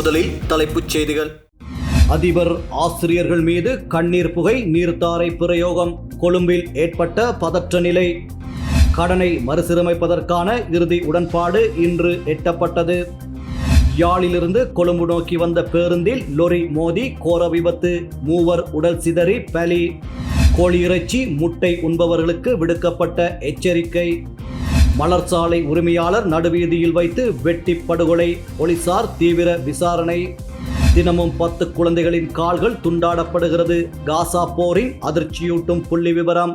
முதலில் தலைப்புச் செய்திகள். அதிபர் ஆசிரியர்கள் மீது கண்ணீர் புகை நீர்த்தாரை பிரயோகம். கொழும்பில் ஏற்பட்ட பதற்ற நிலை. கடனை மறுசீரமைப்பதற்கான இறுதி உடன்பாடு இன்று எட்டப்பட்டது. யாழிலிருந்து கொழும்பு நோக்கி வந்த பேருந்தில் லொரி மோதி கோர விபத்து. மூவர் உடல் சிதறி பலி. கோழி இறைச்சி முட்டை உண்பவர்களுக்கு விடுக்கப்பட்ட எச்சரிக்கை. மலர்சாலை உரிமையாளர் நடுவீதியில் வைத்து வெட்டி படுகொலை போலீசார் தீவிர விசாரணை. தினமும் பத்து குழந்தைகளின் கால்கள் துண்டாடப்படுகிறது. காசா போரின் அதிர்ச்சியூட்டும் புள்ளி விவரம்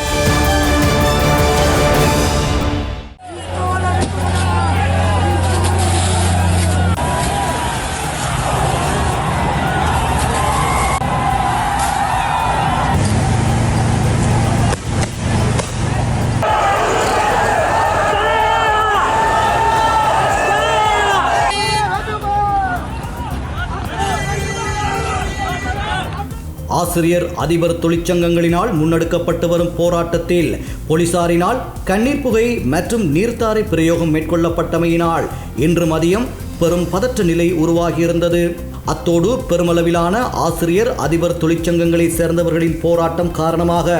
ஆசிரியர் அதிபர் தொழிற்சங்கங்களினால் முன்னெடுக்கப்பட்டு வரும் போராட்டத்தில் போலீசாரினால் கண்ணீர் புகை மற்றும் நீர்த்தாரை பிரயோகம் மேற்கொள்ளப்பட்டமையினால் இன்று மதியம் பெரும் பதற்ற நிலை உருவாகியிருந்தது. அத்தோடு பெருமளவிலான ஆசிரியர் அதிபர் தொழிற்சங்கங்களைச் சேர்ந்தவர்களின் போராட்டம் காரணமாக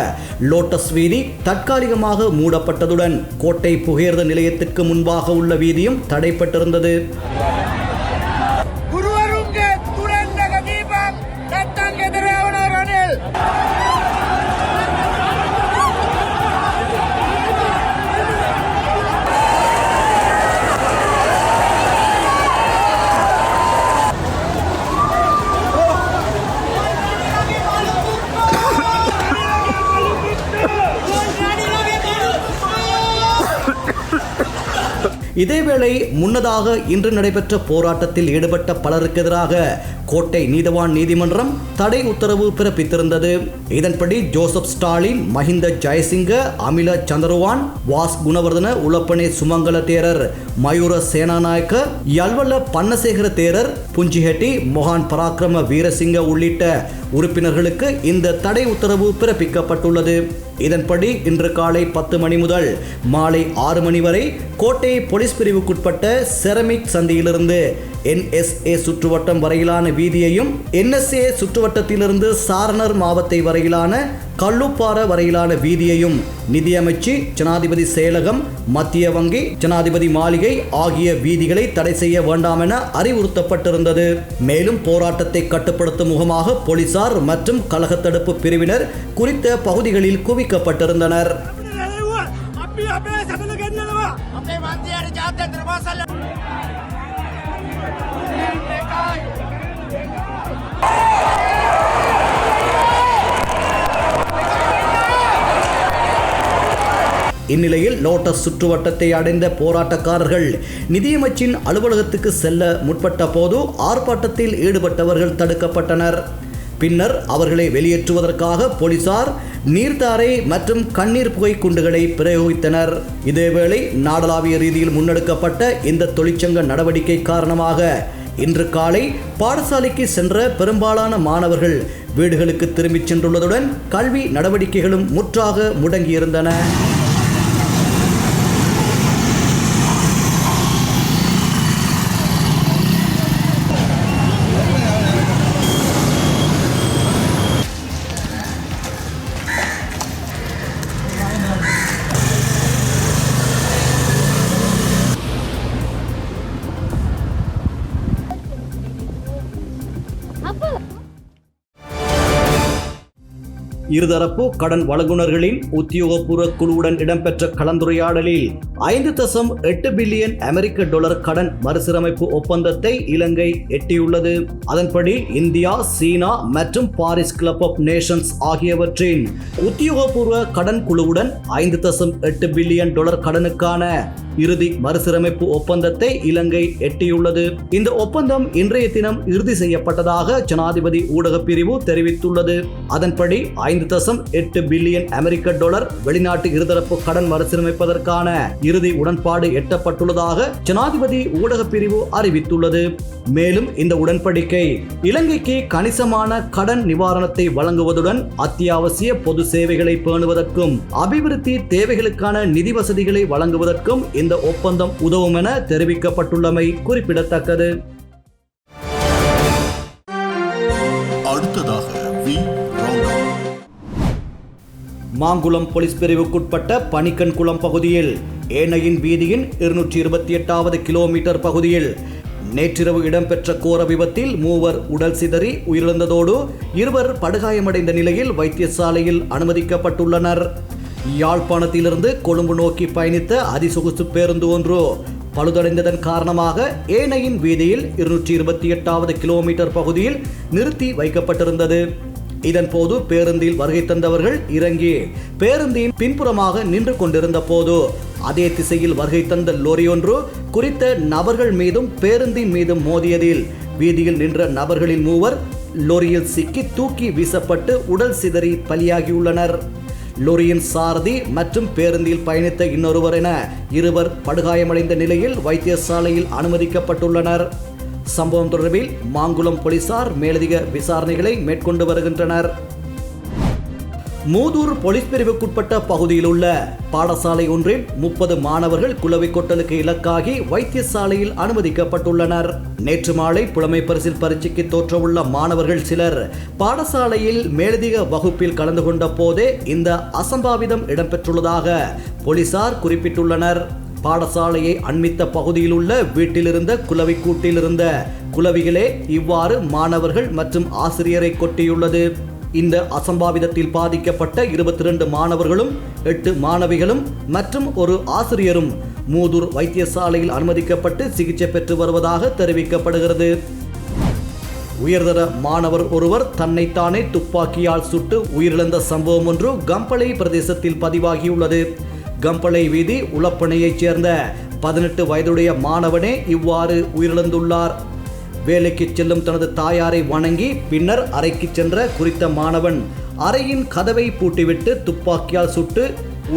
லோட்டஸ் வீதி தற்காலிகமாக மூடப்பட்டதுடன் கோட்டை புகையர்த நிலையத்திற்கு முன்பாக உள்ள வீதியும் தடைப்பட்டிருந்தது. இதேவேளை முன்னதாக இன்று நடைபெற்ற போராட்டத்தில் ஈடுபட்ட பலருக்கு எதிராக கோட்டை நீதவான் நீதிமன்றம் தடை உத்தரவு பிறப்பித்திருந்தது. இதன்படி Joseph Stalin Mahinda Jayasinghe Amila Chandrawan was Gunawardena Ulapane Sumangala Thero Mayura Senanayake யல்வல்ல பன்னசேகர தேரர் புஞ்சிஹெட்டி மொஹான் பராக்கிரம வீரசிங்க உள்ளிட்ட உறுப்பினர்களுக்கு இந்த தடை உத்தரவு பிறப்பிக்கப்பட்டுள்ளது. இதன்படி இன்று காலை பத்து மணி முதல் மாலை ஆறு மணி வரை கோட்டை போலீஸ் பிரிவுக்குட்பட்ட செரமிக் சந்தியிலிருந்து என்எஸ்ஏ சுற்றுவட்டம் வரையிலான வீதியையும் என்எஸ்ஏ சுற்றுவட்டத்திலிருந்து சாரணர் மாவத்தை வரையிலான கல்லுப்பாறை வரையிலான வீதியையும் நிதியமைச்சு ஜனாதிபதி செயலகம் மத்திய வங்கி ஜனாதிபதி மாளிகை ஆகிய வீதிகளை தடை செய்ய வேண்டாம் என அறிவுறுத்தப்பட்டிருந்தது. மேலும் போராட்டத்தை கட்டுப்படுத்தும் முகமாக போலீசார் மற்றும் கழகத்தடுப்பு பிரிவினர் குறித்த பகுதிகளில் குவிக்கப்பட்டிருந்தனர். अपने मंदिर जाते दरबार இந்நிலையில் லோட்டஸ் சுற்றுவட்டத்தை அடைந்த போராட்டக்காரர்கள் நிதியமைச்சின் அலுவலகத்துக்கு செல்ல முற்பட்ட போது ஆர்ப்பாட்டத்தில் ஈடுபட்டவர்கள் தடுக்கப்பட்டனர். பின்னர் அவர்களை வெளியேற்றுவதற்காக போலீசார் நீர்த்தாரை மற்றும் கண்ணீர் புகை குண்டுகளை பிரயோகித்தனர். இதேவேளை நாடளாவிய ரீதியில் முன்னெடுக்கப்பட்ட இந்த தொழிற்சங்க நடவடிக்கை காரணமாக இன்று காலை பாடசாலைக்கு சென்ற பெரும்பாலான மாணவர்கள் வீடுகளுக்கு திரும்பிச் சென்றுள்ளதுடன் கல்வி நடவடிக்கைகளும் முற்றாக முடங்கியிருந்தன. இருதரப்பு கடன் வழங்குனர்களின் உத்தியோகபூர்வ குழுவுடன் இடம்பெற்ற கலந்துரையாடலில் ஐந்து தசம் எட்டு பில்லியன் அமெரிக்க டாலர் கடன் மறுசீரமைப்பு ஒப்பந்தத்தை இலங்கை எட்டியுள்ளது. அதன்படி இந்தியா சீனா மற்றும் பாரிஸ் கிளப் ஆஃப் நேஷன்ஸ் ஆகியவற்றின் உத்தியோகபூர்வ கடன் குழுவுடன் ஐந்து தசம் எட்டு பில்லியன் டாலர் கடனுக்கான இறுதி மறுசீரமைப்பு ஒப்பந்தத்தை இலங்கை எட்டியுள்ளது. இந்த ஒப்பந்தம் இன்றைய தினம் இறுதி செய்யப்பட்டதாக ஜனாதிபதி ஊடகப் பிரிவு தெரிவித்துள்ளது. அதன்படி ஐந்து தசம் எட்டு பில்லியன் அமெரிக்க டாலர் வெளிநாட்டு இருதரப்பு கடன் மறுசீரமைப்பதற்கான இறுதி உடன்பாடு எட்டப்பட்டுள்ளதாக ஜனாதிபதி ஊடகப் பிரிவு அறிவித்துள்ளது. மேலும் இந்த உடன்படிக்கை இலங்கைக்கு கணிசமான கடன் நிவாரணத்தை வழங்குவதுடன் அத்தியாவசிய பொது சேவைகளை பேணுவதற்கும் அபிவிருத்தி தேவைகளுக்கான நிதி வசதிகளை வழங்குவதற்கும் இந்த ஒப்பந்தம் உதவும் என தெரிவிக்கப்பட்டுள்ளமை குறிப்பிடத்தக்கது. மாங்குளம் போலீஸ் பிரிவுக்குட்பட்ட பனிக்கன்குளம் பகுதியில் ஏனையின் வீதியின் இருநூற்றி இருபத்தி எட்டாவது கிலோமீட்டர் பகுதியில் நேற்றிரவு இடம்பெற்ற கோர விபத்தில் மூவர் உடல் சிதறி உயிரிழந்ததோடு இருவர் படுகாயமடைந்த நிலையில் வைத்தியசாலையில் அனுமதிக்கப்பட்டுள்ளனர். யாழ்ப்பாணத்திலிருந்து கொழும்பு நோக்கி பயணித்த அதிசொகுசு பேருந்து ஒன்று பழுதடைந்ததன் காரணமாக ஏனையின் வீதியில் இருநூற்றி இருபத்தி எட்டாவது கிலோமீட்டர் பகுதியில் நிறுத்தி வைக்கப்பட்டிருந்தது. இதன்போது பேருந்தில் வருகை தந்தவர்கள் இறங்கி பேருந்தின் பின்புறமாக நின்று கொண்டிருந்த போது அதே திசையில் வருகை தந்த லோரி குறித்த நபர்கள் மீதும் பேருந்தின் மீதும் மோதியதில் வீதியில் நின்ற நபர்களின் மூவர் லோரியில் சிக்கி தூக்கி வீசப்பட்டு உடல் சிதறி பலியாகியுள்ளனர். லொரியின் சாரதி மற்றும் பேருந்தில் பயணித்த இன்னொருவர் என இருவர் படுகாயமடைந்த நிலையில் வைத்தியசாலையில் அனுமதிக்கப்பட்டுள்ளனர். சம்பவம் தொடர்பில் மாங்குளம் போலீசார் மேலதிக விசாரணைகளை மேற்கொண்டு வருகின்றனர். மூதூர் போலீஸ் பிரிவுக்குட்பட்ட பகுதியில் உள்ள பாடசாலை ஒன்றில் முப்பது மாணவர்கள் குளவி கொட்டலுக்கு இலக்காகி வைத்தியசாலையில் அனுமதிக்கப்பட்டுள்ளனர். நேற்று மாலை புலமை பரிசில் பரீட்சைக்கு தோற்றவுள்ள மாணவர்கள் சிலர் பாடசாலையில் மேலதிக வகுப்பில் கலந்து கொண்ட போதே இந்த அசம்பாவிதம் இடம்பெற்றுள்ளதாக போலீசார் குறிப்பிட்டுள்ளனர். பாடசாலையை அண்மித்த பகுதியில் உள்ள வீட்டிலிருந்த குலவை கூட்டிலிருந்த குலவிகளே இவ்வாறு மாணவர்கள் மற்றும் ஆசிரியரை கொட்டியுள்ளது. இந்த அசம்பாவிதத்தில் பாதிக்கப்பட்ட இருபத்தி ரெண்டு மாணவர்களும் எட்டு மாணவிகளும் மற்றும் ஒரு ஆசிரியரும் மூதூர் வைத்தியசாலையில் அனுமதிக்கப்பட்டு சிகிச்சை பெற்று வருவதாக தெரிவிக்கப்படுகிறது. உயர்தர மாணவர் ஒருவர் தன்னைத்தானே துப்பாக்கியால் சுட்டு உயிரிழந்த சம்பவம் ஒன்று கம்பளை பிரதேசத்தில் பதிவாகியுள்ளது. கம்பளை வீதி உளப்பனையைச் சேர்ந்த பதினெட்டு வயதுடைய மாணவனே இவ்வாறு உயிரிழந்துள்ளார். வேலைக்கு செல்லும் தனது தாயாரை வணங்கி பின்னர் அறைக்கு சென்ற குறித்த மாணவன் அறையின் கதவை பூட்டிவிட்டு துப்பாக்கியால் சுட்டு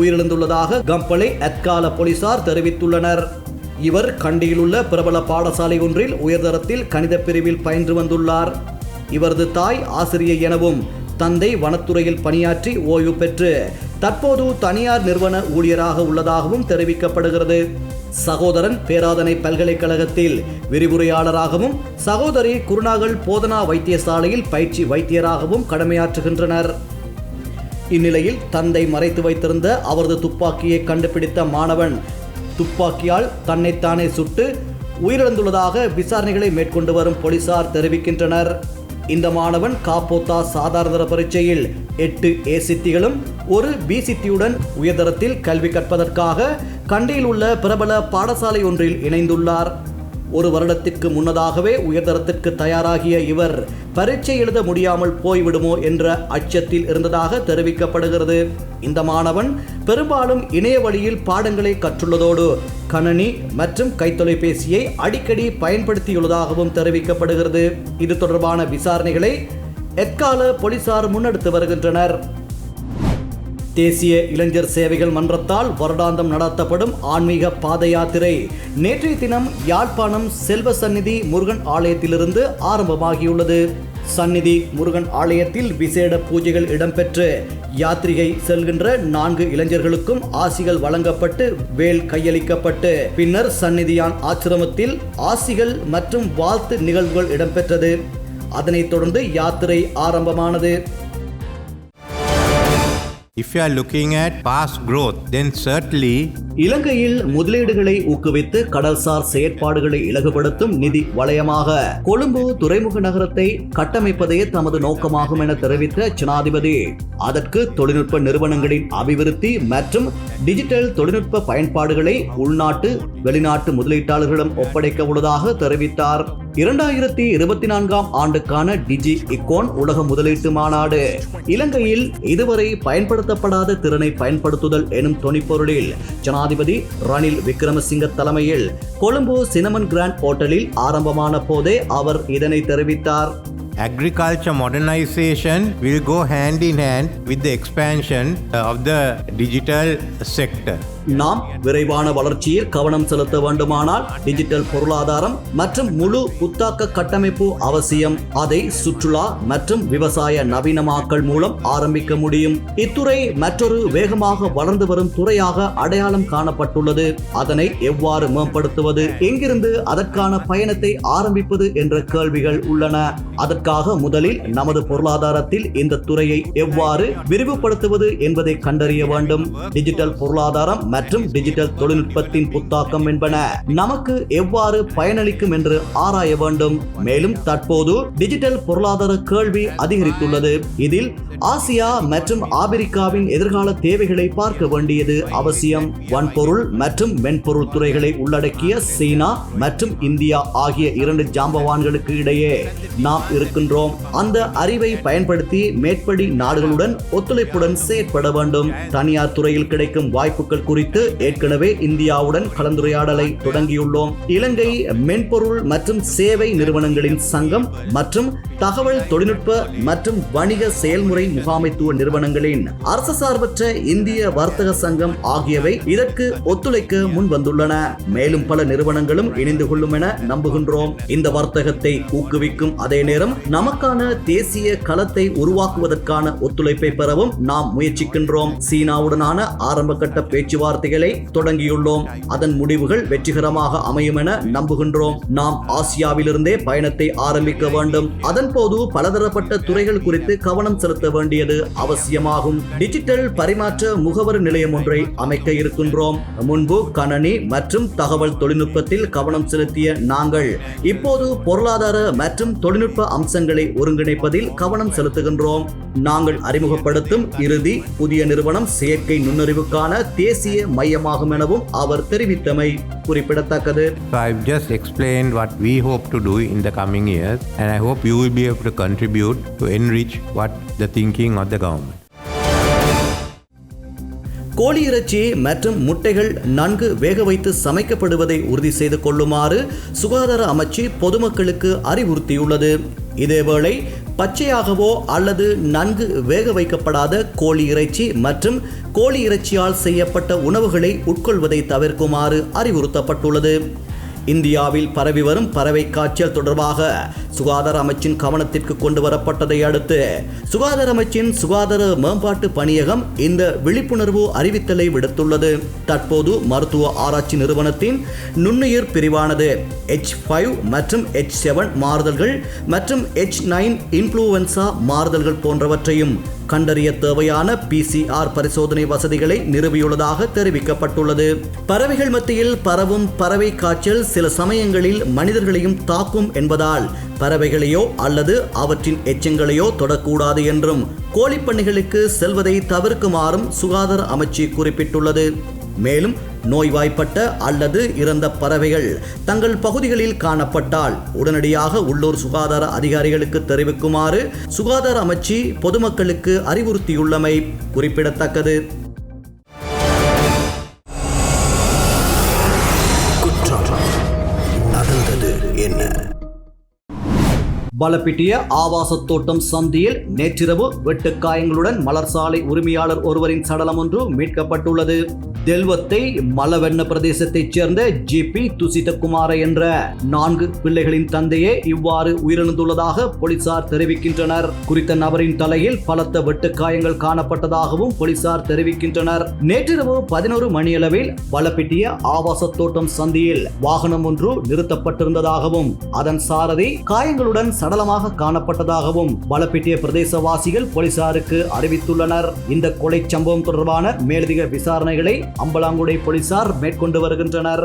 உயிரிழந்துள்ளதாக கம்பளை அத்கால போலீசார் தெரிவித்துள்ளனர். இவர் கண்டியிலுள்ள பிரபல பாடசாலை ஒன்றில் உயர்தரத்தில் கணித பிரிவில் பயின்று வந்துள்ளார். இவரது தாய் ஆசிரியை எனவும் தந்தை வனத்துறையில் பணியாற்றி ஓய்வு பெற்று தற்போது தனியார் நிறுவன ஊழியராக உள்ளதாகவும் தெரிவிக்கப்படுகிறது. சகோதரன் பேராதனை பல்கலைக்கழகத்தில் விரிவுரையாளராகவும் சகோதரி குருநாகல் போதனா வைத்தியசாலையில் பயிற்சி வைத்தியராகவும் கடமையாற்றுகின்றனர். இந்நிலையில் தந்தை மறைத்து வைத்திருந்த அவரது துப்பாக்கியை கண்டுபிடித்த மாணவன் துப்பாக்கியால் தன்னைத்தானே சுட்டு உயிரிழந்துள்ளதாக விசாரணைகளை மேற்கொண்டு வரும் போலீசார் தெரிவிக்கின்றனர். இந்த மாணவன் காப்போத்தா சாதாரண பரீட்சையில் எட்டு ஏ சித்திகளும் ஒரு பி சித்தியுடன் உயர்தரத்தில் கல்வி கற்பதற்காக கண்டியில் உள்ள பிரபல பாடசாலை ஒன்றில் இணைந்துள்ளார். ஒரு வருடத்திற்கு முன்னதாகவே உயர்தரத்திற்கு தயாராகிய இவர் பரீட்சை எழுத முடியாமல் போய்விடுமோ என்ற அச்சத்தில் இருந்ததாக தெரிவிக்கப்படுகிறது. இந்த மாணவன் பெரும்பாலும் இணைய வழியில் பாடங்களை கற்றுள்ளதோடு கணனி மற்றும் கைத்தொலைபேசியை அடிக்கடி பயன்படுத்தியுள்ளதாகவும் தெரிவிக்கப்படுகிறது. இது தொடர்பான விசாரணைகளை எக்கால போலீசார் முன்னெடுத்து வருகின்றனர். தேசிய இளைஞர் சேவைகள் மன்றத்தால் வருடாந்தம் நடத்தப்படும் ஆன்மீக பாத யாத்திரை நேற்றைய தினம் யாழ்ப்பாணம் செல்வ சந்நிதி முருகன் ஆலயத்திலிருந்து ஆரம்பமாகியுள்ளது. சந்நிதி முருகன் ஆலயத்தில் விசேட பூஜைகள் இடம்பெற்று யாத்திரிகை செல்கின்ற நான்கு இளைஞர்களுக்கும் ஆசிகள் வழங்கப்பட்டு வேல் கையளிக்கப்பட்டு. பின்னர் சந்நிதியான் ஆசிரமத்தில் ஆசிகள் மற்றும் வாழ்த்து நிகழ்வுகள் இடம்பெற்றது. அதனைத் தொடர்ந்து யாத்திரை ஆரம்பமானது. If you are looking at past growth, then certainly இலங்கையில் முதலீடுகளை ஊக்குவித்து கடல்சார் செயற்பாடுகளை இலகுபடுத்தும் நிதி வலயமாக கொழும்பு துறைமுக நகரத்தை கட்டமைப்பதே தமது நோக்கமாகும் என தெரிவித்த ஜனாதிபதி. அதற்கு தொழில்நுட்ப நிறுவனங்களின் அபிவிருத்தி மற்றும் டிஜிட்டல் தொழில்நுட்ப பயன்பாடுகளை உள்நாட்டு வெளிநாட்டு முதலீட்டாளர்களிடம் ஒப்படைக்க உள்ளதாக தெரிவித்தார். இரண்டாயிரத்தி இருபத்தி நான்காம் ஆண்டுக்கான டிஜி இக்கோன் உலக முதலீட்டு மாநாடு இலங்கையில் இதுவரை பயன்படுத்தப்படாத திறனை பயன்படுத்துதல் எனும் தொனிப்பொருளில் ஜனாதிபதி ரணில் விக்ரமசிங்க தலைமையில் கொழும்பு சினமன் கிராண்ட் ஹோட்டலில் ஆரம்பமான போதே அவர் இதனை தெரிவித்தார் Agriculture modernization will go hand in hand with the expansion of the digital sector. நாம் விரைவான வளர்ச்சியில் கவனம் செலுத்த வேண்டுமானால் டிஜிட்டல் பொருளாதாரம் மற்றும் முழு புத்தாக்க கட்டமைப்பு அவசியம். அதை சுற்றுலா மற்றும் விவசாய நவீனமாக்கல் மூலம் ஆரம்பிக்க முடியும். இத்துறை மற்றொரு வேகமாக வளர்ந்து வரும் துறையாக அடையாளம் காணப்பட்டுள்ளது. அதனை எவ்வாறு மேம்படுத்துவது? எங்கிருந்து அதற்கான பயணத்தை ஆரம்பிப்பது என்ற கேள்விகள் உள்ளன. அதற்காக முதலில் நமது பொருளாதாரத்தில் இந்த துறையை எவ்வாறு விரிவுபடுத்துவது என்பதை கண்டறிய வேண்டும். டிஜிட்டல் பொருளாதாரம் மற்றும் டிஜிட்டல் தொழில்நுட்பத்தின் புத்தாக்கம் என்பன நமக்கு எவ்வாறு பயனளிக்கும் என்று ஆராய வேண்டும். மேலும் தற்போது டிஜிட்டல் பொருளாதார கேள்வி அதிகரித்துள்ளது. இதில் ஆசியா மற்றும் ஆப்பிரிக்காவின் எதிர்கால தேவைகளை பார்க்க வேண்டியது அவசியம். வன்பொருள் மற்றும் மென்பொருள் துறைகளை உள்ளடக்கிய சீனா மற்றும் இந்தியா ஆகிய இரண்டு ஜாம்பவான்களுக்கு இடையே நாம் இருக்கின்றோம். அந்த அறிவை பயன்படுத்தி மேற்படி நாடுகளுடன் ஒத்துழைப்புடன் செயற்பட வேண்டும். தனியார் துறையில் கிடைக்கும் வாய்ப்புகள் குறித்து ஏற்கனவே இந்தியாவுடன் கலந்துரையாடலை தொடங்கியுள்ளோம். இலங்கை மென்பொருள் மற்றும் சேவை நிறுவனங்களின் சங்கம் மற்றும் தகவல் தொழில்நுட்ப மற்றும் வணிக செயல்முறை முகாமைத்துவ நிறுவனங்களின் அரசு சார்பற்ற இந்திய வர்த்தக சங்கம் ஆகியவை இதற்கு ஒத்துழைக்க முன் வந்துள்ளன மேலும் பல நிறுவனங்களும் இணைந்து கொள்ளும் என நம்புகின்றோம். இந்த வர்த்தகத்தை ஊக்குவிக்கும் அதே நேரம் நமக்கான தேசிய களத்தை உருவாக்குவதற்கான ஒத்துழைப்பை பெறவும் நாம் முயற்சிக்கின்றோம். சீனாவுடனான ஆரம்ப கட்ட பேச்சுவார்த்தைகளை தொடங்கியுள்ளோம். அதன் முடிவுகள் வெற்றிகரமாக அமையும் என நம்புகின்றோம். நாம் ஆசியாவிலிருந்தே பயணத்தை ஆரம்பிக்க வேண்டும். அதன் போது பலதரப்பட்ட துறைகள் குறித்து கவனம் செலுத்த வேண்டியது அவசியமாகும். டிஜிட்டல் பரிமாற்ற முகவர் நிலையம் ஒன்றை அமைக்க இருக்கின்றோம். முன்பு கணனி மற்றும் தகவல் தொழில்நுட்பத்தில் கவனம் செலுத்திய நாங்கள் இப்போது பொருளாதார மற்றும் தொழில்நுட்ப அம்சங்களை ஒருங்கிணைப்பதில் கவனம் செலுத்துகின்றோம். நாங்கள் அறிமுகப்படுத்தும் இறுதி புதிய நிறுவனம் செயற்கை நுண்ணறிவுக்கான தேசிய மையமாகும் எனவும் அவர் தெரிவித்தமை குறிப்பிடத்தக்கது So I've just explained what we hope to do in the coming years, and I hope you will be able to contribute to enrich what the thinking of the government. கோழி இறைச்சி மற்றும் முட்டைகள் நன்கு வேக வைத்து சமைக்கப்படுவதை உறுதி செய்து கொள்ளுமாறு சுகாதார அமைச்சு பொதுமக்களுக்கு அறிவுறுத்தியுள்ளது. இதேவேளை பச்சையாகவோ அல்லது நன்கு வேக வைக்கப்படாத கோழி இறைச்சி மற்றும் கோழி இறைச்சியால் செய்யப்பட்ட உணவுகளை உட்கொள்வதை தவிர்க்குமாறு அறிவுறுத்தப்பட்டுள்ளது. இந்தியாவில் பரவி வரும் பறவை காய்ச்சல் தொடர்பாக சுகாதார அமைச்சின் கவனத்திற்கு கொண்டு வரப்பட்டதை அடுத்து சுகாதார அமைச்சின் சுகாதார மேம்பாட்டு பணியகம் இந்த விழிப்புணர்வு அறிவித்தலை விடுத்துள்ளது. தற்போது மருத்துவ ஆராய்ச்சி நிறுவனத்தின் நுண்ணுயிர் பிரிவானது எச் ஃபைவ் மற்றும் எச் செவன் மாறுதல்கள் மற்றும் எச் நைன் இன்ஃப்ளூவன்சா மாறுதல்கள் போன்றவற்றையும் கண்டறிய தேவையான பிசிஆர் பரிசோதனை வசதிகளை நிறுவியுள்ளதாக தெரிவிக்கப்பட்டுள்ளது. பறவைகள் மத்தியில் பரவும் பறவை காய்ச்சல் சில சமயங்களில் மனிதர்களையும் தாக்கும் என்பதால் பறவைகளையோ அல்லது அவற்றின் எச்சங்களையோ தொடக்கூடாது என்றும் கோழிப்பண்ணைகளுக்கு செல்வதை தவிர்க்குமாறும் சுகாதார அமைச்சு குறிப்பிட்டுள்ளது. மேலும் நோய்வாய்ப்பட்ட அல்லது இறந்த பறவைகள் தங்கள் பகுதிகளில் காணப்பட்டால் உடனடியாக உள்ளூர் சுகாதார அதிகாரிகளுக்கு தெரிவிக்குமாறு சுகாதார அமைச்சு பொதுமக்களுக்கு அறிவுறுத்தியுள்ளமை குறிப்பிடத்தக்கது. பலப்பிட்டிய ஆவாச தோட்டம் சந்தியில் நேற்றிரவு வெட்டுக்காயங்களுடன் மலர் சாலை உரிமையாளர் ஒருவரின் சடலம் ஒன்று மீட்கப்பட்டுள்ளது. தெல்வத்தை மலவெண்ண பிரதேசத்தைச் சேர்ந்த ஜி. பி. துசிதகுமார என்ற நான்கு பிள்ளைகளின் தந்தையே இவ்வாறு உயிரிழந்துள்ளதாக போலீசார் தெரிவிக்கின்றனர். குறித்த நபரின் தலையில் பலத்த வெட்டுக்காயங்கள் காணப்பட்டதாகவும் போலீசார் தெரிவிக்கின்றனர். நேற்றிரவு பதினோரு மணியளவில் பலப்பிட்டிய ஆவாச தோட்டம் சந்தியில் வாகனம் ஒன்று நிறுத்தப்பட்டிருந்ததாகவும் அதன் சாரதி காயங்களுடன் சடலமாக காணப்பட்டதாகவும் பலப்பிட்டிய பிரதேசவாசிகள் போலீசாருக்கு அறிவித்துள்ளனர். இந்த கொலை சம்பவம் தொடர்பான மேலதிக விசாரணைகளை அம்பலாங்குடை போலீசார் மேற்கொண்டு வருகின்றனர்.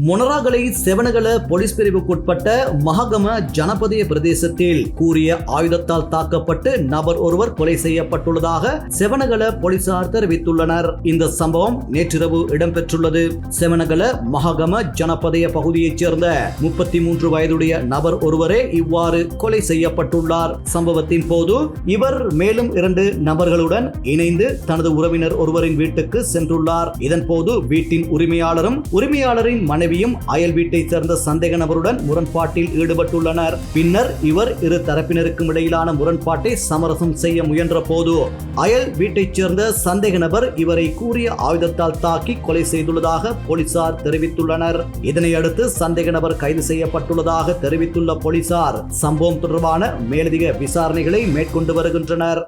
முனராகலை செவனகல போலீஸ் பிரிவுக்குட்பட்ட மககம ஜனபதிய பிரதேசத்தில் கூறிய ஆயுதத்தால் தாக்கப்பட்டு நபர் ஒருவர் கொலை செய்யப்பட்டுள்ளதாக செவனகல போலீசார் தெரிவித்துள்ளனர். இந்த சம்பவம் நேற்றிரவு இடம்பெற்றுள்ளது. செவனகல மககம ஜனபதய பகுதியைச் சேர்ந்த முப்பத்தி மூன்று வயதுடைய நபர் ஒருவரே இவ்வாறு கொலை செய்யப்பட்டுள்ளார். சம்பவத்தின் போது இவர் மேலும் இரண்டு நபர்களுடன் இணைந்து தனது உறவினர் ஒருவரின் வீட்டுக்கு சென்றுள்ளார். இதன் போது வீட்டின் உரிமையாளரும் உரிமையாளரின் மனைவியும் அயல் வீட்டைச் சேர்ந்த சந்தேக நபருடன் முரண்பாட்டில் ஈடுபட்டுள்ளனர். பின்னர் இவர் இரு தரப்பினருக்கும் இடையிலான முரண்பாட்டை சமரசம் செய்ய முயன்ற போது அயல் வீட்டைச் சேர்ந்த சந்தேக நபர் இவரை கூறிய ஆயுதத்தால் தாக்கி கொலை செய்துள்ளதாக போலீசார் தெரிவித்துள்ளனர். இதனையடுத்து சந்தேக நபர் கைது செய்யப்பட்டுள்ளதாக தெரிவித்துள்ள போலீசார் சம்பவம் தொடர்பான மேலதிக விசாரணைகளை மேற்கொண்டு வருகின்றனர்.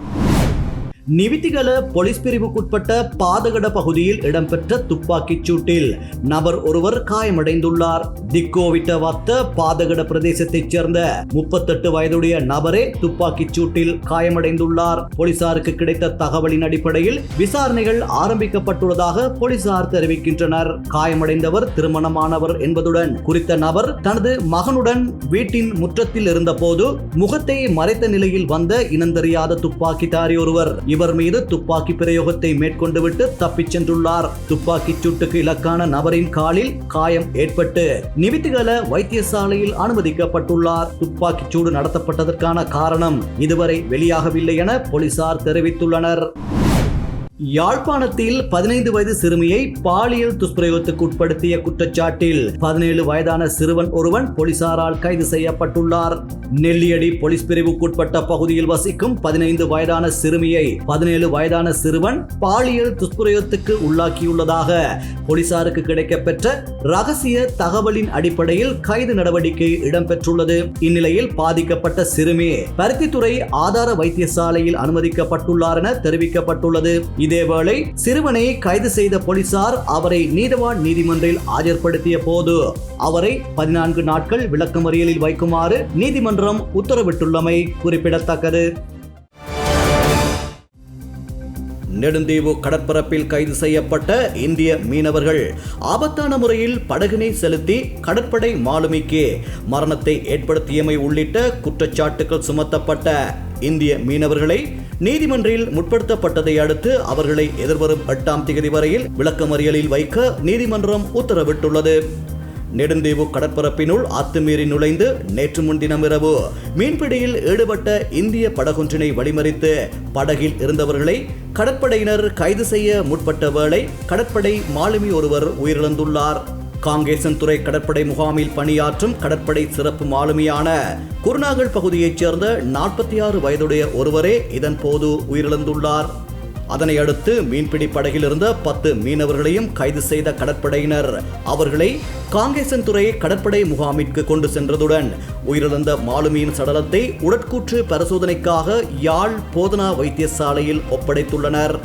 நிவித்திகல போலீஸ் பிரிவுக்குட்பட்ட பாதகட பகுதியில் இடம்பெற்ற துப்பாக்கிச் சூட்டில் நபர் ஒருவர் காயமடைந்துள்ளார். திக்கோவிட்ட வத்த பாதகட பிரதேசத்தைச் சேர்ந்த முப்பத்தெட்டு வயதுடைய நபரே துப்பாக்கிச் சூட்டில் காயமடைந்துள்ளார். போலீசாருக்கு கிடைத்த தகவலின் அடிப்படையில் விசாரணைகள் ஆரம்பிக்கப்பட்டுள்ளதாக போலீசார் தெரிவிக்கின்றனர். காயமடைந்தவர் திருமணமானவர் என்பதுடன் குறித்த நபர் தனது மகனுடன் வீட்டின் முற்றத்தில் இருந்தபோது முகத்தை மறைத்த நிலையில் வந்த இனந்தெரியாத துப்பாக்கிதாரி ஒருவர். இவர் மீது துப்பாக்கி பிரயோகத்தை மேற்கொண்டுவிட்டு தப்பிச் சென்றுள்ளார். துப்பாக்கிச் சூட்டுக்கு இலக்கான நபரின் காலில் காயம் ஏற்பட்டு நிவித்திகல வைத்தியசாலையில் அனுமதிக்கப்பட்டுள்ளார். துப்பாக்கிச் சூடு நடத்தப்பட்டதற்கான காரணம் இதுவரை வெளியாகவில்லை என போலீசார் தெரிவித்துள்ளனர். யாழ்ப்பாணத்தில் பதினைந்து வயது சிறுமியை பாலியல் துஷ்பிரயோகத்துக்கு உட்படுத்திய குற்றச்சாட்டில் பதினேழு வயதான சிறுவன் ஒருவன் போலீசாரால் கைது செய்யப்பட்டுள்ளார். நெல்லியடி போலீஸ் பிரிவுக்குட்பட்ட பகுதியில் வசிக்கும் பதினைந்து வயதான சிறுமியை பதினேழு வயதான சிறுவன் பாலியல் துஷ்பிரயோகத்துக்கு உள்ளாக்கியுள்ளதாக போலீசாருக்கு கிடைக்கப்பெற்ற ரகசிய தகவலின் அடிப்படையில் கைது நடவடிக்கை இடம்பெற்றுள்ளது. இந்நிலையில் பாதிக்கப்பட்ட சிறுமி பருத்தித்துறை ஆதார வைத்தியசாலையில் அனுமதிக்கப்பட்டுள்ளார் என தெரிவிக்கப்பட்டுள்ளது. இதேவேளை சிறுவனை கைது செய்த போலீசார் அவரை நீதவான் நீதிமன்றில் ஆஜர்படுத்திய போது அவரை பதினான்கு நாட்கள் விளக்கமறியலில் வைக்குமாறு நீதிமன்றம் உத்தரவிட்டுள்ளமை குறிப்பிடத்தக்கது. நெடுந்தீவு கடற்பரப்பில் கைது செய்யப்பட்ட இந்திய மீனவர்கள் ஆபத்தான முறையில் படகினை செலுத்தி கடற்படை மாலுமிக்கு மரணத்தை ஏற்படுத்தியமை உள்ளிட்ட குற்றச்சாட்டுகள் சுமத்தப்பட்ட இந்திய மீனவர்களை நீதிமன்றில் முற்படுத்தப்பட்டதை அடுத்து அவர்களை எதிர்வரும் எட்டாம் தேதி வரையில் விளக்கமறியலில் வைக்க நீதிமன்றம் உத்தரவிட்டுள்ளது. நெடுந்தீவு கடற்பரப்பினுள் அத்துமீறி நுழைந்து நேற்று முன்தினம் இரவு மீன்பிடியில் ஈடுபட்ட இந்திய படகொன்றினை வழிமறித்து படகில் இருந்தவர்களை கடற்படையினர் கைது செய்ய முற்பட்ட வேளை கடற்படை மாலுமி ஒருவர் உயிரிழந்துள்ளார். காங்கேசன்துறை கடற்படை முகாமில் பணியாற்றும் கடற்படை சிறப்பு மாலுமியான குருநாகல் பகுதியைச் சேர்ந்த நாற்பத்தி ஆறு வயதுடைய ஒருவரே இதன் போது உயிரிழந்துள்ளார். அதனை அடுத்து மீன்பிடி படகில் இருந்த பத்து மீனவர்களையும் கைது செய்த கடற்படையினர் அவர்களை காங்கேசன்துறை கடற்படை முகாமிற்கு கொண்டு சென்றதுடன் உயிரிழந்த மாலுமியின் சடலத்தை உடற்கூற்று பரிசோதனைக்காக யாழ் போதனா வைத்தியசாலையில் ஒப்படைத்துள்ளனர்.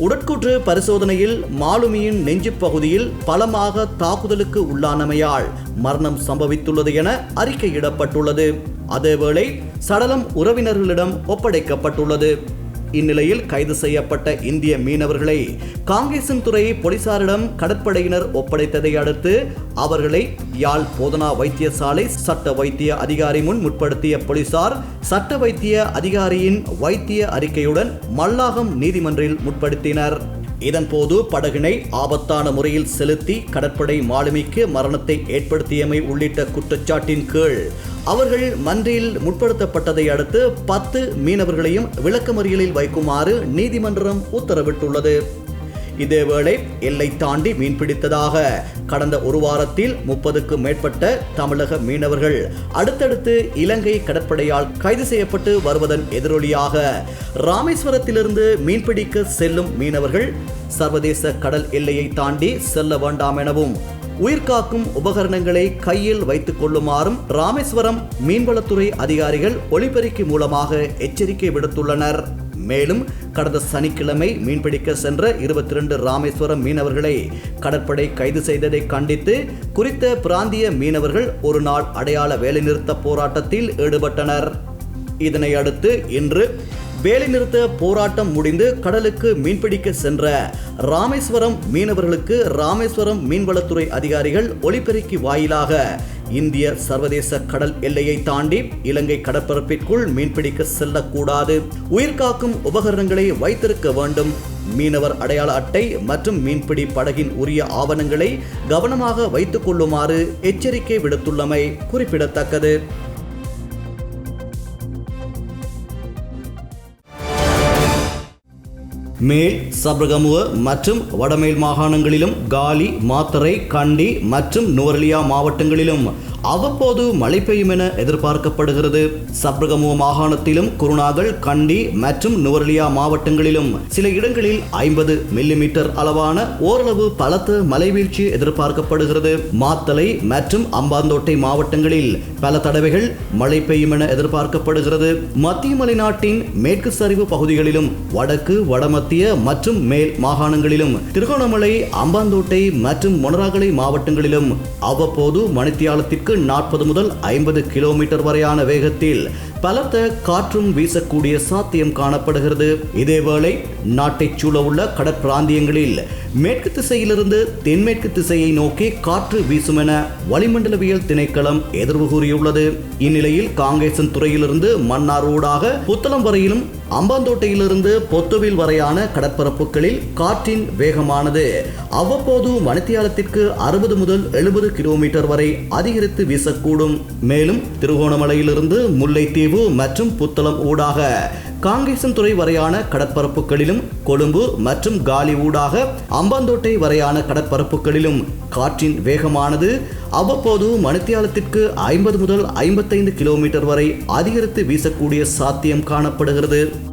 உடற்கூற்று பரிசோதனையில் மாலுமியின் நெஞ்சுப் பகுதியில் பலமாக தாக்குதலுக்கு உள்ளானமையால் மரணம் சம்பவித்துள்ளது என அறிக்கையிடப்பட்டுள்ளது. அதேவேளை சடலம் உறவினர்களிடம் ஒப்படைக்கப்பட்டுள்ளது. இந்நிலையில் கைது செய்யப்பட்ட இந்திய மீனவர்களை காங்கேசன்துறை போலீசாரிடம் கடற்படையினர் ஒப்படைத்ததை அடுத்து அவர்களை யாழ் போதனா வைத்தியசாலை சட்ட வைத்திய அதிகாரி முன் முற்படுத்திய போலீசார் சட்ட வைத்திய அதிகாரியின் வைத்திய அறிக்கையுடன் மல்லாகம் நீதிமன்றில் முற்படுத்தினர். இதன்போது படகினை ஆபத்தான முறையில் செலுத்தி கடற்படை மாலுமிக்கு மரணத்தை ஏற்படுத்தியமை உள்ளிட்ட குற்றச்சாட்டின் கீழ் அவர்கள் மன்றில் முற்படுத்தப்பட்டதை அடுத்து பத்து மீனவர்களையும் விளக்கமறியலில் வைக்குமாறு நீதிமன்றம் உத்தரவிட்டுள்ளது. இதேவேளை எல்லை தாண்டி மீன்பிடித்ததாக கடந்த ஒரு வாரத்தில் முப்பதுக்கும் மேற்பட்ட தமிழக மீனவர்கள் அடுத்தடுத்து இலங்கை கடற்படையால் கைது செய்யப்பட்டு வருவதன் எதிரொலியாக ராமேஸ்வரத்திலிருந்து மீன்பிடிக்க செல்லும் மீனவர்கள் சர்வதேச கடல் எல்லையை தாண்டி செல்ல வேண்டாம் எனவும் உயிர்காக்கும் உபகரணங்களை கையில் வைத்துக் கொள்ளுமாறும் ராமேஸ்வரம் மீன்வளத்துறை அதிகாரிகள் ஒளிபெருக்கி மூலமாக எச்சரிக்கை விடுத்துள்ளனர். மேலும் கடந்த சனிக்கிழமை மீன்பிடிக்க சென்ற இருபத்தி ரெண்டு ராமேஸ்வரம் மீனவர்களை கடற்படை கைது செய்ததை கண்டித்து குறித்த பிராந்திய மீனவர்கள் ஒரு நாள் அடையாள வேலைநிறுத்த போராட்டத்தில் ஈடுபட்டனர். இதனை அடுத்து இன்று வேலைநிறுத்த போராட்டம் முடிந்து கடலுக்கு மீன்பிடிக்க சென்ற ராமேஸ்வரம் மீனவர்களுக்கு ராமேஸ்வரம் மீன்வளத்துறை அதிகாரிகள் ஒலிபெருக்கி வாயிலாக இந்திய சர்வதேச கடல் எல்லையை தாண்டி இலங்கை கடற்பரப்பிற்குள் மீன்பிடிக்க செல்லக்கூடாது. உயிர்காக்கும் உபகரணங்களை வைத்திருக்க வேண்டும். மீனவர் அடையாள அட்டை மற்றும் மீன்பிடி படகின் உரிய ஆவணங்களை கவனமாக வைத்துக் கொள்ளுமாறு எச்சரிக்கை விடுத்துள்ளமை குறிப்பிடத்தக்கது. மேல் சபரகமுவ மற்றும் வடமேல் மாகாணங்களிலும் காலி மாத்தரை கண்டி மற்றும் நுவரலியா மாவட்டங்களிலும் அவ்வப்போது மழை பெய்யும் என எதிர்பார்க்கப்படுகிறது. சப்ரகமுவ மாகாணத்திலும் குருணாகல் கண்டி மற்றும் நுவரலியா மாவட்டங்களிலும் சில இடங்களில் ஐம்பது மில்லிமீட்டர் அளவான ஓரளவு பலத்த மலைவீழ்ச்சி எதிர்பார்க்கப்படுகிறது. மாத்தலை மற்றும் அம்பாந்தோட்டை மாவட்டங்களில் பல தடவைகள் மழை பெய்யும் என எதிர்பார்க்கப்படுகிறது. மத்திய மலைநாட்டின் மேற்கு சரிவு பகுதிகளிலும் வடக்கு வடமத்திய மற்றும் மேல் மாகாணங்களிலும் திருகோணமலை அம்பாந்தோட்டை மற்றும் மொனராகலை மாவட்டங்களிலும் அவ்வப்போது மணித்தியாலத்திற்கு நாற்பது முதல் ஐம்பது கிலோமீட்டர் வரையான வேகத்தில் பலத்த காற்றும் வீசக்கூடிய சாத்தியம் காணப்படுகிறது. இதேவேளை நாட்டைச் சூழவுள்ள கடற்பிராந்தியங்களில் மேற்கு திசையிலிருந்து தென்மேற்கு திசையை நோக்கி காற்று வீசும் என வளிமண்டலவியல் திணைக்களம் எதிர்வு கூறியுள்ளது. இந்நிலையில் காங்கேசன் துறையிலிருந்து மன்னார் ஊடாக புத்தளம் வரையிலும் அம்பாந்தோட்டையிலிருந்து பொத்துவில் வரையான கடற்பரப்புகளில் காற்றின் வேகமானது அவ்வப்போது மணித்தியாலத்திற்கு அறுபது முதல் எழுபது கிலோமீட்டர் வரை அதிகரித்து வீசக்கூடும். மேலும் திருகோணமலையிலிருந்து முல்லைத்தீவு மற்றும் புத்தளம் ஊடாக காங்கேசன்துறை வரையான கடற்பரப்புகளிலும் கொழும்பு மற்றும் காலி ஊடாக அம்பாந்தோட்டை வரையான கடற்பரப்புகளிலும் காற்றின் வேகமானது அவ்வப்போது மணித்தியாலத்திற்கு ஐம்பது முதல் ஐம்பத்தைந்து கிலோமீட்டர் வரை அதிகரித்து வீசக்கூடிய சாத்தியம் காணப்படுகிறது.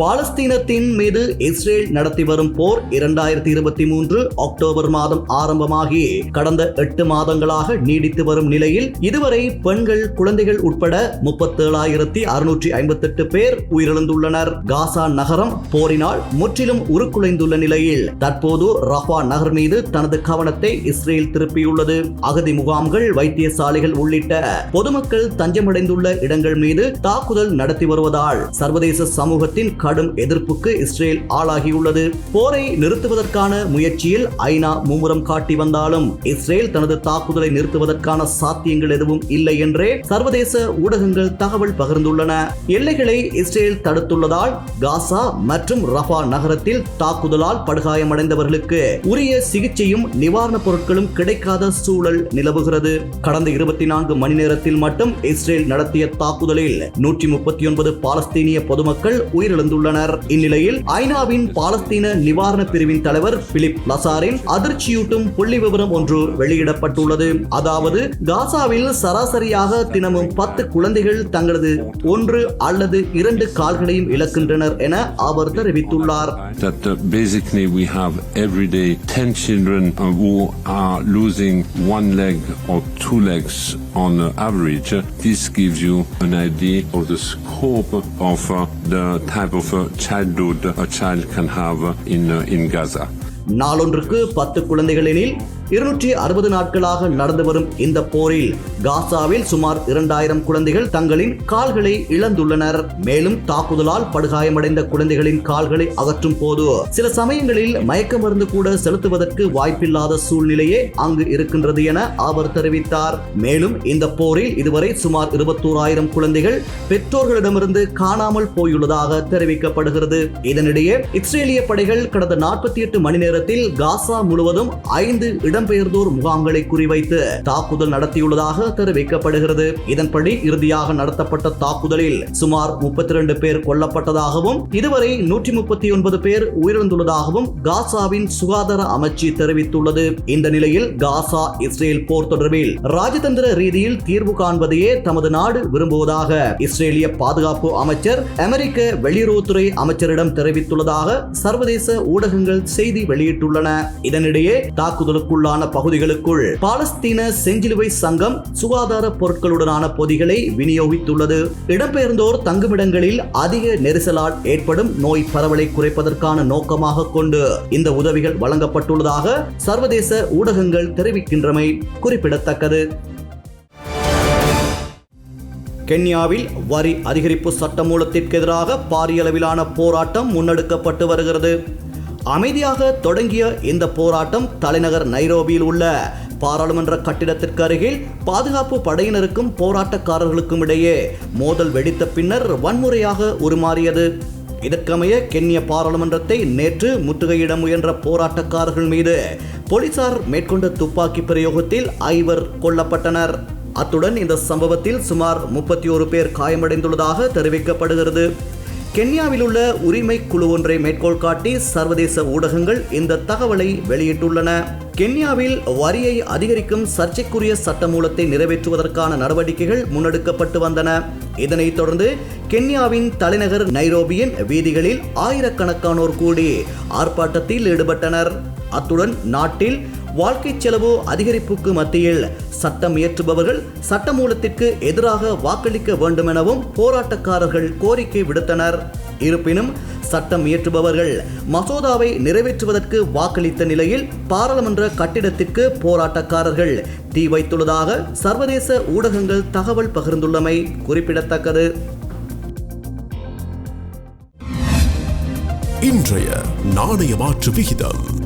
பாலஸ்தீனத்தின் மீது இஸ்ரேல் நடத்தி வரும் போர் இரண்டாயிரத்தி இருபத்தி மூன்று அக்டோபர் மாதம் ஆரம்பமாகி கடந்த எட்டு மாதங்களாக நீடித்து வரும் நிலையில் இதுவரை பெண்கள் குழந்தைகள் உட்பட முப்பத்தேழாயிரத்தி அறுநூற்றி ஐம்பத்தெட்டு பேர் உயிரிழந்துள்ளனர். காசா நகரம் போரினால் முற்றிலும் உருக்குலைந்துள்ள நிலையில் தற்போது ரஃபா நகர் மீது தனது கவனத்தை இஸ்ரேல் திருப்பியுள்ளது. அகதி முகாம்கள் வைத்தியசாலைகள் உள்ளிட்ட பொதுமக்கள் தஞ்சமடைந்துள்ள இடங்கள் மீது தாக்குதல் நடத்தி வருவதால் சர்வதேச சமூகத்தின் கடும் எதிர்ப்புக்கு இஸ்ரேல் ஆளாகியுள்ளது. போரை நிறுத்துவதற்கான முயற்சியில் ஐநா மும்முரம் காட்டி வந்தாலும் இஸ்ரேல் தனது தாக்குதலை நிறுத்துவதற்கான சாத்தியங்கள் எதுவும் இல்லை என்றே சர்வதேச ஊடகங்கள் தகவல் பகிர்ந்துள்ளன. எல்லைகளை இஸ்ரேல் தடுத்துள்ளதால் காசா மற்றும் ரஃபா நகரத்தில் தாக்குதலால் படுகாயமடைந்தவர்களுக்கு உரிய சிகிச்சையும் நிவாரணப் பொருட்களும் கிடைக்காத சூழல் நிலவுகிறது. கடந்த இருபத்தி நான்கு மணி நேரத்தில் மட்டும் இஸ்ரேல் நடத்திய தாக்குதலில் நூற்றி முப்பத்தி ஒன்பது பாலஸ்தீனிய பொதுமக்கள் உயிரிழந்துள்ளனர் தெரிவித்துள்ளனர் இந்நிலையில் ஐநாவின் பாலஸ்தீன நிவாரண பிரிவின் தலைவர் பிலிப் லசாரின் அதிர்ச்சியூட்டும் புள்ளி விவரம் ஒன்று வெளியிடப்பட்டுள்ளது. அதாவது காசாவில் சராசரியாக தினமும் பத்து குழந்தைகள் தங்களது ஒன்று அல்லது இரண்டு கால்களையும் இழக்கின்றனர் என அவர் தெரிவித்துள்ளார். Uh, basically we have every day 10 children who are losing one leg or two legs on average. This gives you an idea of the scope of uh, the type of of childhood a child can have in, in Gaza. நாளொன்றுக்கு பத்து குழந்தைகள் எனில் இருநூற்றி அறுபது நாட்களாக நடந்து வரும் இந்த போரில் காசாவில் சுமார் இரண்டாயிரம் குழந்தைகள் தங்களின் கால்களை இழந்துள்ளனர். மேலும் தாக்குதலால் படுகாயமடைந்த குழந்தைகளின் கால்களை அகற்றும் போது சில சமயங்களில் மயக்க மருந்து கூட செலுத்துவதற்கு வாய்ப்பில்லாத சூழ்நிலையே அங்கு இருக்கின்றது என அவர் தெரிவித்தார். மேலும் இந்த போரில் இதுவரை சுமார் இருபத்தோராயிரம் குழந்தைகள் பெற்றோர்களிடமிருந்து காணாமல் போயுள்ளதாக தெரிவிக்கப்படுகிறது. இதனிடையே இஸ்ரேலிய படைகள் கடந்த நாற்பத்தி எட்டு மணி நேரத்தில் காசா முழுவதும் ஐந்து இடம்பெயர்ந்தோர் முகாம்களை குறிவைத்து தாக்குதல் நடத்தியுள்ளதாக தெரிவிக்கப்படுகிறது. இதன்படி இறுதியாக நடத்தப்பட்ட தாக்குதலில் சுமார் முப்பத்தி இரண்டு பேர் கொல்லப்பட்டதாகவும் இதுவரை நூற்றி முப்பத்தி ஒன்பது பேர் உயிரிழந்துள்ளதாகவும் காசாவின் சுகாதார அமைச்சு தெரிவித்துள்ளது. இந்த நிலையில் காசா இஸ்ரேல் போர் தொடர்பில் ராஜதந்திர ரீதியில் தீர்வு காண்பதையே தமது நாடு விரும்புவதாக இஸ்ரேலிய பாதுகாப்பு அமைச்சர் அமெரிக்க வெளியுறவுத்துறை அமைச்சரிடம் தெரிவித்துள்ளதாக சர்வதேச ஊடகங்கள் செய்தி வெளியிட்டுள்ளன. இதனிடையே தாக்குதலுக்குள்ளான பகுதிகளுக்குள் பாலஸ்தீன செஞ்சிலுவை சங்கம் சுகாதார பொருட்களுடனான பொதிகளை விநியோகித்துள்ளது. இடம்பெயர்ந்தோர் தங்குமிடங்களில் அதிக நெரிசலால் ஏற்படும் நோய் பரவலை குறைப்பதற்கான நோக்கமாக கொண்டு இந்த உதவிகள் வழங்கப்பட்டுள்ளதாக சர்வதேச ஊடகங்கள் தெரிவிக்கின்றமை குறிப்பிடத்தக்கது. கென்யாவில் வரி அதிகரிப்பு சட்டமூலத்திற்கு எதிராக பாரியளவிலான போராட்டம் முன்னெடுக்கப்பட்டு வருகிறது. அமைதியாக தொடங்கிய இந்த போராட்டம் தலைநகர் நைரோபியில் உள்ள பாராளுமன்ற கட்டிடத்திற்கு அருகில் பாதுகாப்பு படையினருக்கும் போராட்டக்காரர்களுக்கும் இடையே மோதல் வெடித்த பின்னர் வன்முறையாக உருமாறியது. இதற்கமைய கென்ய பாராளுமன்றத்தை நேற்று முற்றுகையிட முயன்ற போராட்டக்காரர்கள் மீது போலீசார் மேற்கொண்ட துப்பாக்கி பிரயோகத்தில் ஐவர் கொல்லப்பட்டனர். அத்துடன் இந்த சம்பவத்தில் சுமார் முப்பத்தி ஒரு பேர் காயமடைந்துள்ளதாக தெரிவிக்கப்படுகிறது. கென்யாவில் உள்ள உரிமை குழு ஒன்றை மேற்கோள் காட்டி சர்வதேச ஊடகங்கள் இந்த தகவலை வெளியிட்டுள்ளன. கென்யாவில் வரியை அதிகரிக்கும் சர்ச்சைக்குரிய சட்டமூலத்தை நிறைவேற்றுவதற்கான நடவடிக்கைகள் முன்னெடுக்கப்பட்டு வந்தன. இதனைத் தொடர்ந்து கென்யாவின் தலைநகர் நைரோபியின் வீதிகளில் ஆயிரக்கணக்கானோர் கூடி ஆர்ப்பாட்டத்தில் ஈடுபட்டனர். அத்துடன் நாட்டில் வாழ்க்கை செலவு அதிகரிப்புக்கு மத்தியில் சட்டம் இயற்றுபவர்கள் சட்டமூலத்திற்கு எதிராக வாக்களிக்க வேண்டும் எனவும் போராட்டக்காரர்கள் கோரிக்கை விடுத்தனர். இருப்பினும் சட்டம் இயற்றுபவர்கள் மசோதாவை நிறைவேற்றுவதற்கு வாக்களித்த நிலையில் பாராளுமன்ற கட்டிடத்திற்கு போராட்டக்காரர்கள் தீ வைத்துள்ளதாக சர்வதேச ஊடகங்கள் தகவல் பகிர்ந்துள்ளமை குறிப்பிடத்தக்கது. இன்றைய நாணய மாற்று விகிதம்.